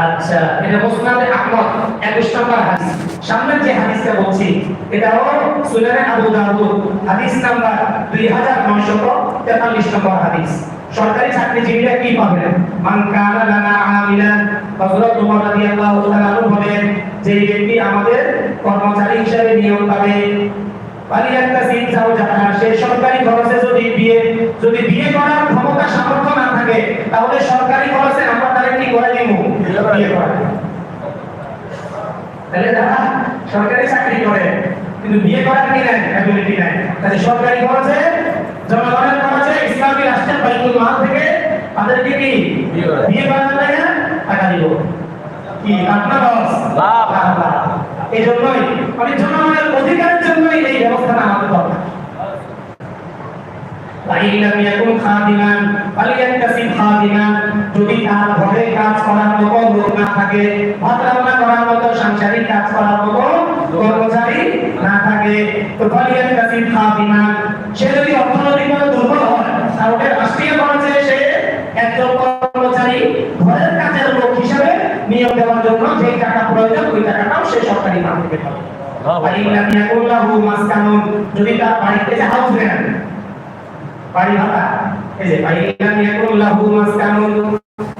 আচ্ছা এটা মুসনাদে আহমদ 21 নম্বর হাদিস। সামনের যে হাদিসটা বলছি, এটা হলো সুনানে আবু দাউদ, হাদিস নাম্বার 2943 নম্বর হাদিস। সরকারি কি মান কানা লানা আমিলান, হযরত ওমর রাদিয়াল্লাহু তাআলা বলেন, যে ব্যক্তি আমাদের কর্মচারী হিসেবে নিয়োগ পাবে সরকারি খরচে যদি বিয়ে যদি বিয়ে করার ক্ষমতা সামর্থ্য না থাকে তাহলে সরকারি খরচে আমরা তারে কি করে দিব তাহলে যারা সরকারি চাকরি করে কিন্তু বিয়ে করার কি নাই অ্যাবিলিটি নাই। তাহলে সরকারি খরচে জনগণের খরচে ইসলামী রাষ্ট্রের বাইতুল মাল থেকে তাদেরকে কি? বিয়ে করার লাগে টাকা দিব। কি? আপনার লাভ। এই জন্যই মানে জনগণের অধিকারের জন্যই এই ব্যবস্থাটা আমাদের দরকার। ফাইন লাম ইয়াকুন খাদিমান যদি তার ঘরে কাজ করার মতো লোক না থাকে ভাত রান্না করার মতো সাংসারিক কাজ করার মতো কর্মচারী না থাকে তো ফালিয়ান্তাসিব খাদিমান। সে যদি অর্থনৈতিকভাবে দুর্বল হয় তাহলে রাষ্ট্রীয় সে একজন কর্মচারী ঘরের কাজের লোক হিসেবে নিয়োগ দেওয়ার জন্য যে টাকা প্রয়োজন ওই টাকাটাও সে সরকারি থেকে পাবে। যদি তার বাড়িতে হাউস রেন্ট বাড়ি ভাড়া এই যে বাড়ি ইলাম ইয়াকুন লাহু মাসকানুন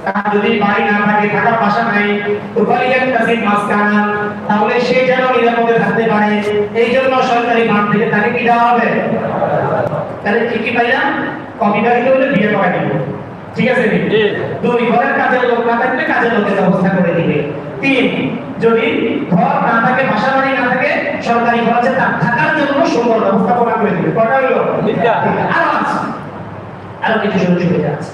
তার যদি বাড়ি না থাকে থাকার বাসা নাই। তো ফালিয়াত তাসিব মাসকানান তাহলে সে যেন নিরাপদে থাকতে পারে। এই জন্য সরকারি মাঠ থেকে তাকে কি দেওয়া হবে? তাহলে কি কি পাইলাম? কপিদারিতে হলে বিয়ে করা দিব। ঠিক আছে দুই ঘরের কাজের লোক না থাকলে কাজের লোকের ব্যবস্থা করে দিবে। তিন যদি ঘর না থাকে বাসা বাড়ি না থাকে সরকারি খরচে তার থাকার জন্য সুন্দর ব্যবস্থাপনা করে দিবে। কটা হলো। আরও আরও কিছু সুযোগ সুবিধা আছে।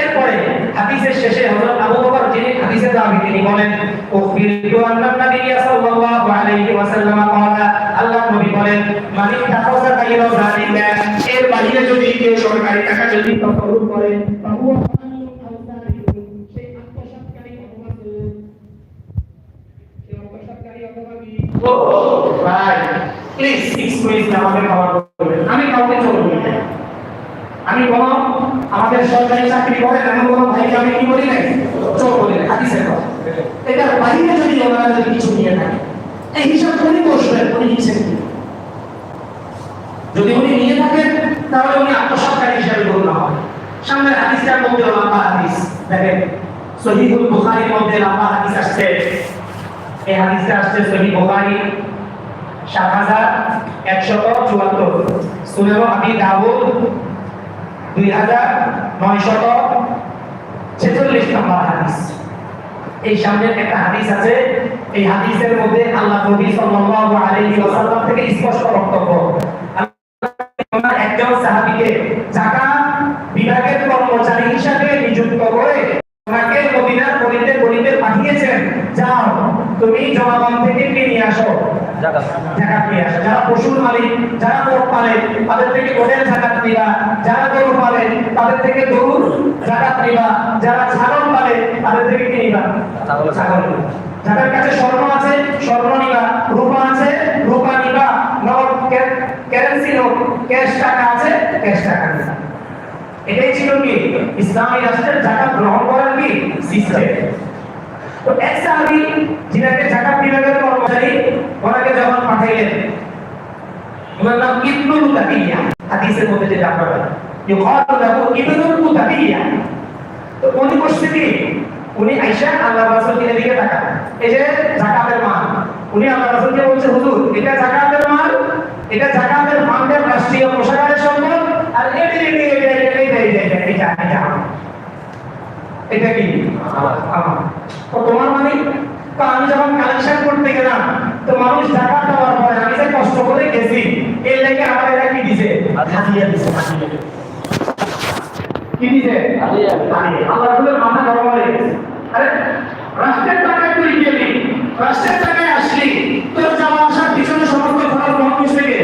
এরপরে হাদিসের শেষে হযরত আবু বকর, যিনি হাদিসে দাবি, তিনি বলেন উখবিরতু আল্লাহর নবী সাল্লাল্লাহু আলাইহি ওয়াসাল্লাম, ক্বালা আল্লাহ নবী বলেন মানে তাকাউসা জানি না এর বাইরে যদি কেউ সরকারি টাকা যদি তফরুল করে, তাহু ও, ভাই প্লিজ সিক্স মিনিট আমাকে কভার করবেন আমি কাউকে চলবো না। আমি কোন আমাদের সরকারি চাকরি করে এমন কোন ভাইকে আমি কি বলি নাই? চোখ বলি নাই হাদিসের কথা এটার বাইরে যদি ওনারা যদি কিছু নিয়ে থাকে, এই হিসাব উনি বসবেন, উনি নিচ্ছেন কি? যদি উনি নিয়ে থাকেন, তাহলে উনি আত্মসরকারী হিসাবে গণ্য হবে সামনের হাদিসটার মধ্যে লম্বা হাদিস। দেখেন, সহিহুল বুখারীর মধ্যে লম্বা হাদিস আসছে। এই হাদিসটা আসছে সহিহ বুখারী, সাত হাজার একশত চুয়াত্তর। সুনেন আবি দাউদ দুই হাজার নয়শত ছেচল্লিশ নম্বর হাদিস। এই সামনের একটা হাদিস আছে। এই হাদিসের মধ্যে আল্লাহ নবী সাল্লাল্লাহু আলাইহি ওয়াসাল্লাম থেকে স্পষ্ট বক্তব্য। আল্লাহ একজন সাহাবীকে যাকাত বিভাগের কর্মচারী হিসাবে নিযুক্ত করে ওনাকে মদিনার গলিতে গলিতে পাঠিয়েছেন। যাও, তুমি জনগণ থেকে নিয়ে আসো। জাকাত জাকাত নিয়ে আসে যারা পশুর মালিক যারা গোট পালে তাদের থেকে গোটের জাকাত নিবা। যারা গরু পালে তাদের থেকে গরুর জাকাত নিবা। যারা ছাগল পালে তাদের থেকে কি নিবা? ছাগল। যাদের কাছে স্বর্ণ আছে স্বর্ণ নিবা। রূপা আছে রূপা নিবা। নোট কারেন্সি নোট ক্যাশ টাকা আছে ক্যাশ টাকা নিবা। এটাই ছিল কি? ইসলামী রাষ্ট্রের জাকাত গ্রহণ করার কি? সিস্টেম তো এক সাহাবী যিনাকে জাকাত বিভাগের কর্মচারী ওনাকে যখন পাঠাইলেন ওনার নাম ইবনুল মুতাবিয়া হাদিসের মধ্যে যেটা আপনারা ইউকালু লাহু ইবনুল মুতাবিয়া তো উনি করছে কি উনি আইসা আল্লাহ রাসূলকে এদিকে তাকান এই যে জাকাতের মাল উনি আল্লাহ রাসূলকে বলছে হুজুর এটা জাকাতের মাল এটা জাকাতের ফান্ডের রাষ্ট্রীয় কোষাগারের সম্পদ আর এটা এটা এটা এটা এটা এটা এটা এটা। এটা কি আমার। তো তোমার মানে তো আমি যখন কালেকশন করতে গেলাম তো মানুষ টাকা দেওয়ার পরে আমি যে কষ্ট করে গেছি এর লেগে আমার এরা কি দিছে? হাদিয়া দিছে কি দিছে। আল্লাহ রাসূলের মাথা গরম হয়ে গেছে। আরে রাষ্ট্রের টাকায় তুই গেলি রাষ্ট্রের টাকায় আসলি তোর যাওয়া আসার পিছনে সমস্ত খরচ বহন করছে কে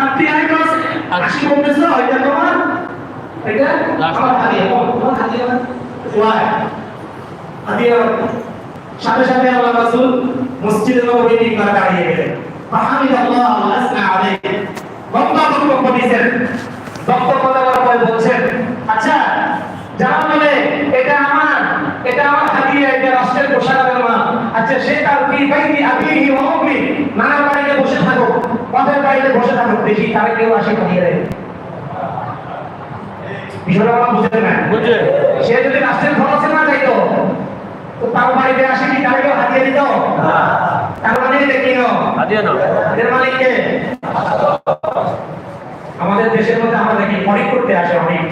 আর তুই আই ক্লাস আসি বলতেছ এটা তোমার এটা আমার হাদিয়া তোমার হাদিয়া ওয়াই। হাদিয়া সাথে সাথে আল্লাহ রাসূল মসজিদে নববী তিনবার দাঁড়িয়ে গেলেন। ফাহামিদাল্লাহ আসনা আলাইহি। লম্বা বক্তব্য দিয়েছেন। বক্তব্য দেওয়ার পরে বলছেন আচ্ছা যারা বলে এটা আমার এটা আমার হাদিয়া আসছে সে তার ফি বাইতি আবিহি ওয়া উম্মি। নানার বাড়িতে বসে থাকুক পথের বাড়িতে বসে থাকুক দেখি তারা কেউ আসে খাইয়ে দেয়। বিষয়টা আমার না বুঝে। সে যদি রাষ্ট্রের খরচে বাড়িতে আসে কি হাতিয়ে দিত? তার মানে না হাদিয়া না এদের মালিক কে? আমাদের দেশের মধ্যে আমরা দেখি অনেক করতে আসে অনেক।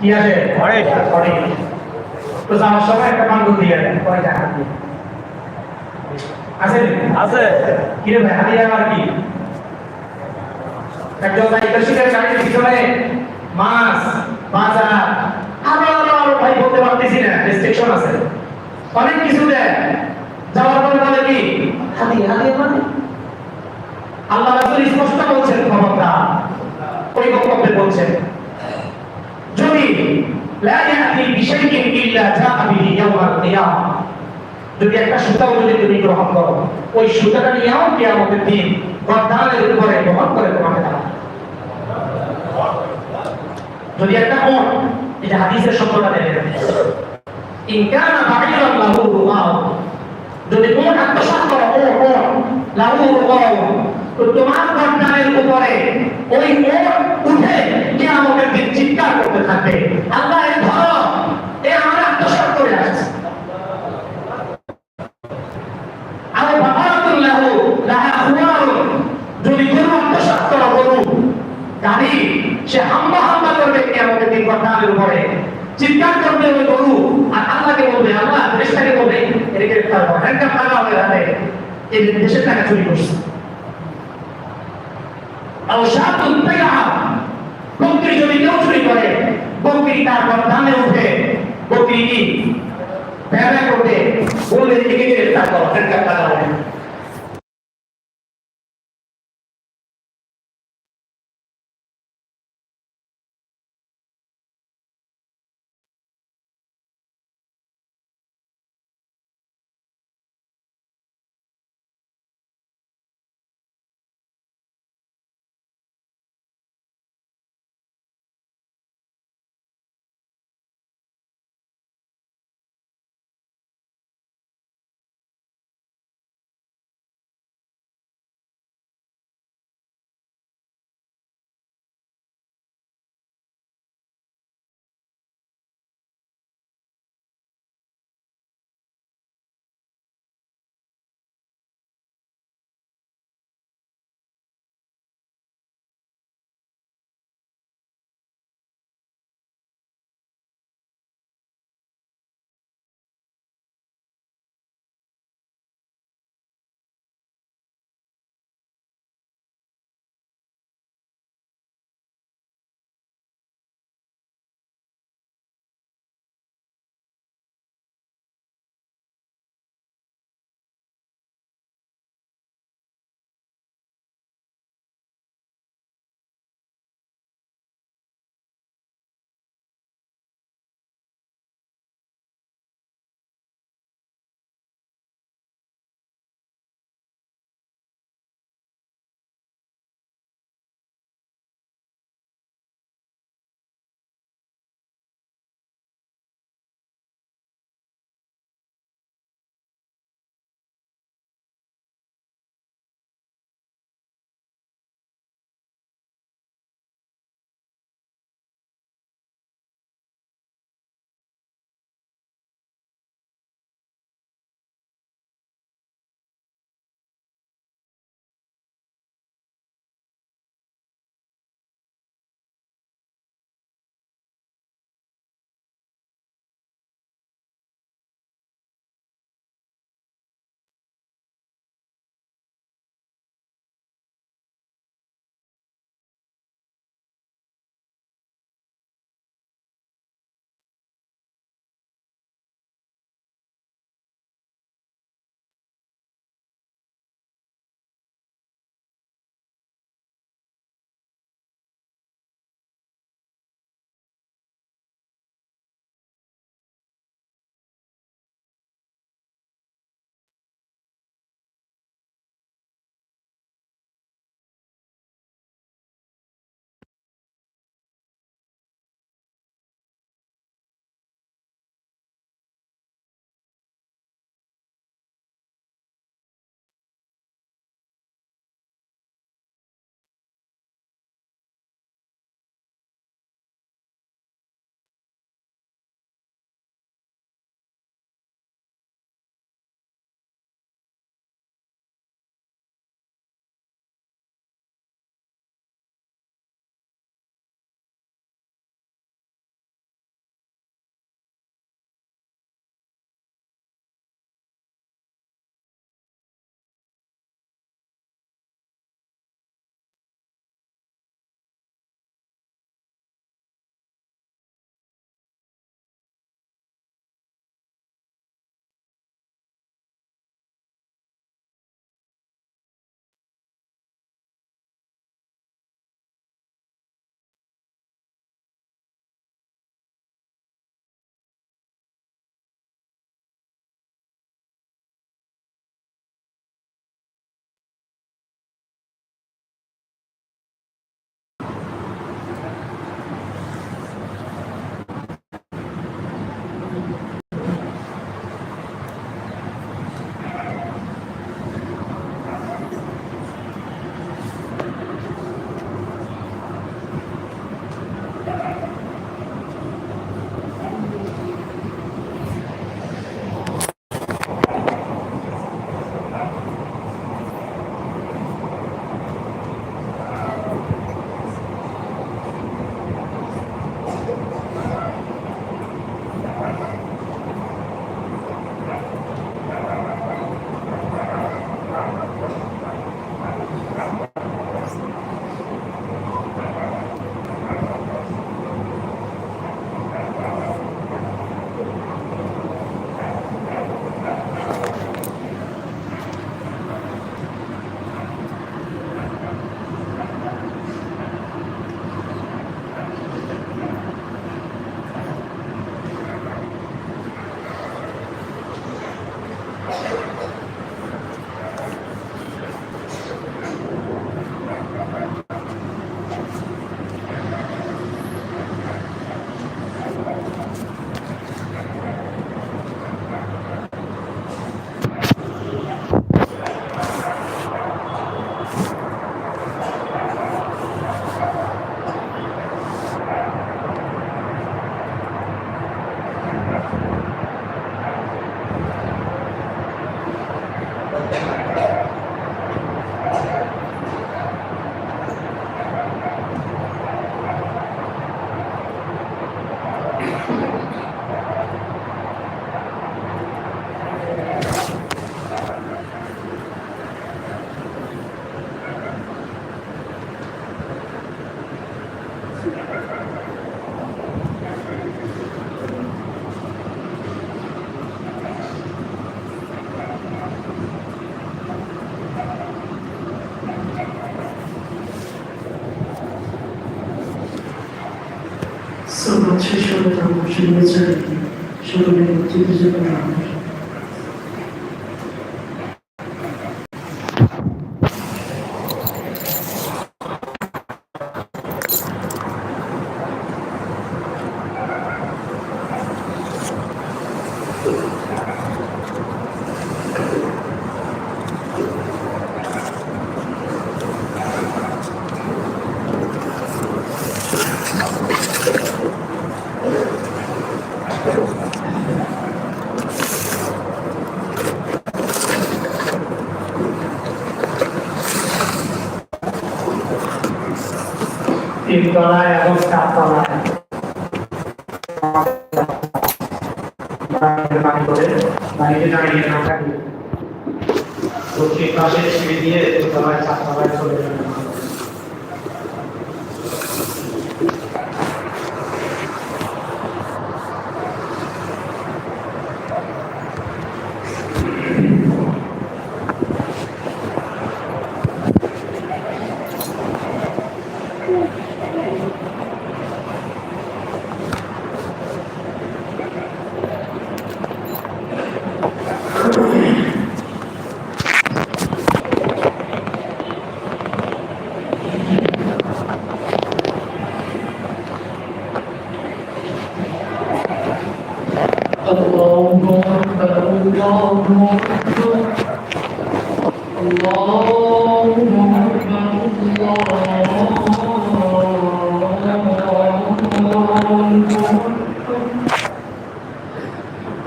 কি আসে? অনেক। অনেক। তো যাওয়ার সময় একটা বান্ধব দিয়ে দেয় পরে টাকা দিয়ে আছে? আছে। কি রে ভাই হাতিয়ে আমার কি? একজন দায়িত্বশীলের গাড়ির পিছনে মাছ বাজার। আরও ভাই বলতে পারতেছি না রেস্ট্রিকশন আছে। অনেক কিছু দেয়। যাওয়ার পরে বলে কি? মানে? আল্লাহ রাসূল স্পষ্ট বলছেন খবরদার ওই বক্তব্যে বলছেন যদি লা ইয়াতি বিশাইইন ইল্লা জাআ বিহি ইয়াওমাল কিয়ামা যদি একটা সুতাও যদি তুমি গ্রহণ করো ওই সুতাটা নিয়েও কিয়ামতের দিন গর্দানের উপরে বহন করে তোমাকে দেওয়া যদি একটা এটা হাদিসের দেখেন ইনকানা বাহিরান লাহু রুমাও যদি কোন আত্মসাৎ করো ও ও লাহু রুমাও তো তোমার গর্দানের উপরে ওই ওর উঠে কিয়ামতের দিন চিৎকার করতে থাকবে আল্লাহ এ ধরো এ আমরা আত্মসাৎ করে আসছে আর খুয়ারুন যদি গরু আত্মসাৎ করা গাড়ি সে হাম্বা হাম্বা করবে কিয়ামতের দিন গর্দানের উপরে চিৎকার করবে ওই গরু আর আল্লাহকে বলবে, আল্লাহ দেশটাকে বলবে, এর গ্রেফতার করো হ্যান্ডকাপ টাকা হবে হাতে। এই দেশের টাকা চুরি করছে। বকরি যদি কেউ চুরি করে, বকরি তার গর্দানে উঠে, বকরি কি? গ্রেফতার হ্যান্ডকাপ টাকা হবে শেষ হলে হয়েছে সকলের নেতৃত্বের জন্য আমাদের তিন তলায়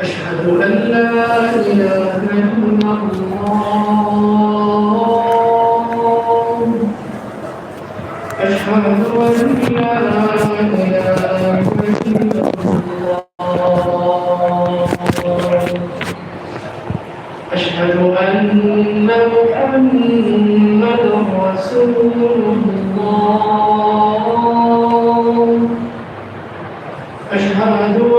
أشهد أن لا إله إلا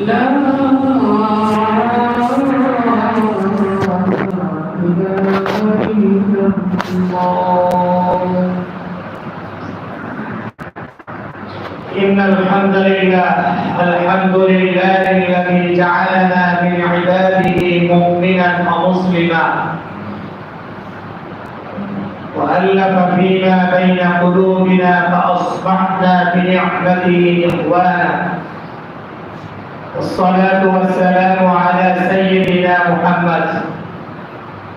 إن الحمد لله الحمد لله الذي جعلنا من عباده مؤمنا ومسلما وألف فيما بين قلوبنا فأصبحنا بنعمته إخوانا. والصلاة والسلام على سيدنا محمد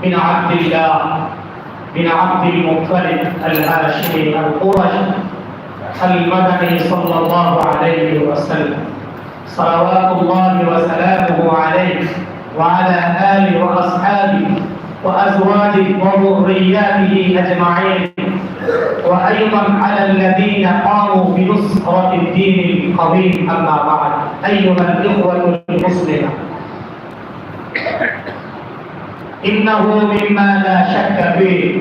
بن عبد الله بن عبد المطلب الهاشمي القرشي المدني صلى الله عليه وسلم. صلوات الله وسلامه عليه وعلى آله وأصحابه وأزواجه وذرياته أجمعين. وأيضا على الذين قاموا بنصرة الدين القويم أما بعد. أيها الإخوة المسلمة إنه مما لا شك فيه.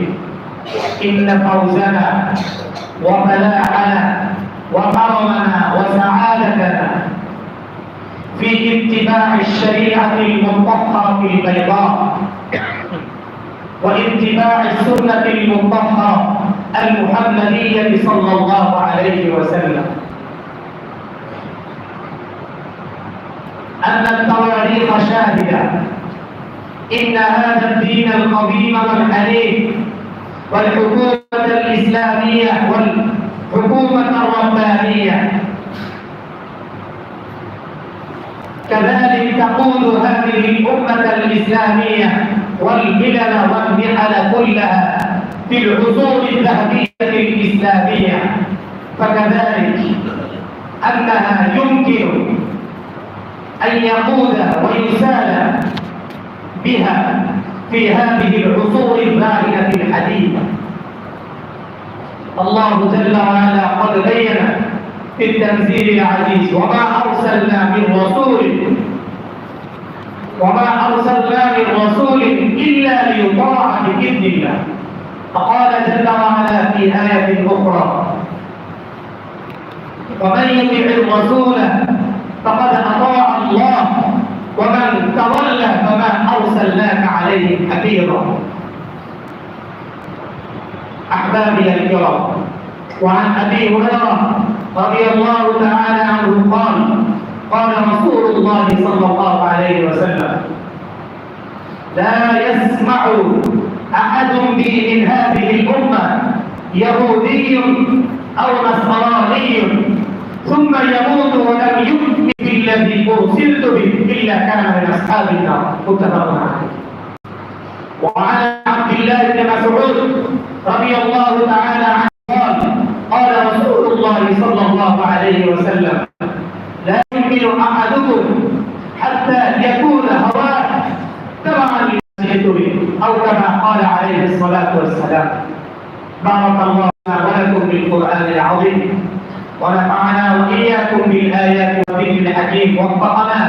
إن فوزنا وفلاحنا وكرمنا وسعادتنا في اتباع الشريعة المطهرة البيضاء واتباع السنة المطهرة المحمدية صلى الله عليه وسلم. أن التواريخ شاهدة إن هذا الدين القديم والحنيف والحكومة الإسلامية والحكومة الربانية كذلك تقول هذه الأمة الإسلامية والملل والنحل كلها في العصور الذهبية الإسلامية. فكذلك أنها يمكن أن يقود ويسال بها في هذه العصور الباردة الحديثة الله جل وعلا قد بين في التنزيل العزيز وما أرسلنا من رسول وما أرسلنا من رسول إلا ليطاع بإذن الله. فقال جل وعلا في آية أخرى. ومن يطع الرسول فقد أطاع الله. ومن تولى فما أرسلناك عليهم حفيظا. أحبابي الكرام وعن أبي هريرة رضي الله تعالى عنه قال قال رسول الله صلى الله عليه وسلم لا يسمع أحد من هذه الأمة يهودي أو نصراني. ثم يموت ولم يؤمن بالذي أرسلت به إلا كان من أصحاب النار. متفق عليه. وعن عبد الله بن مسعود رضي الله تعالى عنه قال قال رسول الله صلى الله عليه وسلم لا يؤمن أحدكم حتى يكون هواه تبعا قال عليه الصلاة والسلام بارك الله ولكم بالقران العظيم ونفعنا وإياكم بالآيات والذكر الحكيم وفقنا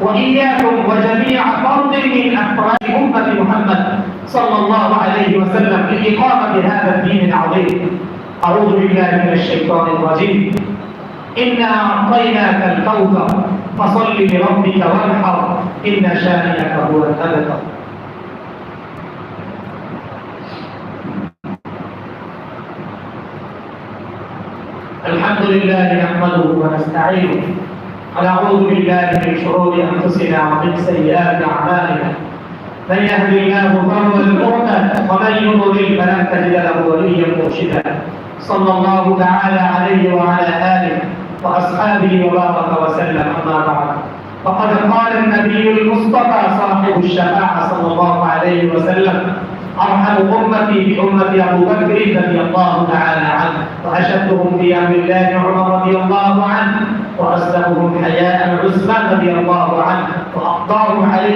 وإياكم وجميع فرد من أفراد أمة محمد صلى الله عليه وسلم لإقامة هذا الدين العظيم. أعوذ بالله من الشيطان الرجيم. إنا أعطيناك الكوثر فصل لربك وانحر إن شانئك هو الأبتر. الحمد لله نحمده ونستعينه ونعوذ بالله من شرور أنفسنا ومن سيئات أعمالنا. من يهد الله فهو المهتد ومن يضلل فلن تجد له وليا مرشدا. صلى الله تعالى عليه وعلى آله وأصحابه وبارك وسلم. أما بعد فقد قال النبي المصطفى صاحب الشفاعة صلى الله عليه وسلم أرحم أمتي بامه أبو بكر رضي الله تعالى عنه وأشدهم في أمر الله عمر رضي الله عنه واصدقهم حياء عثمان رضي الله عنه وأقضاهم عليه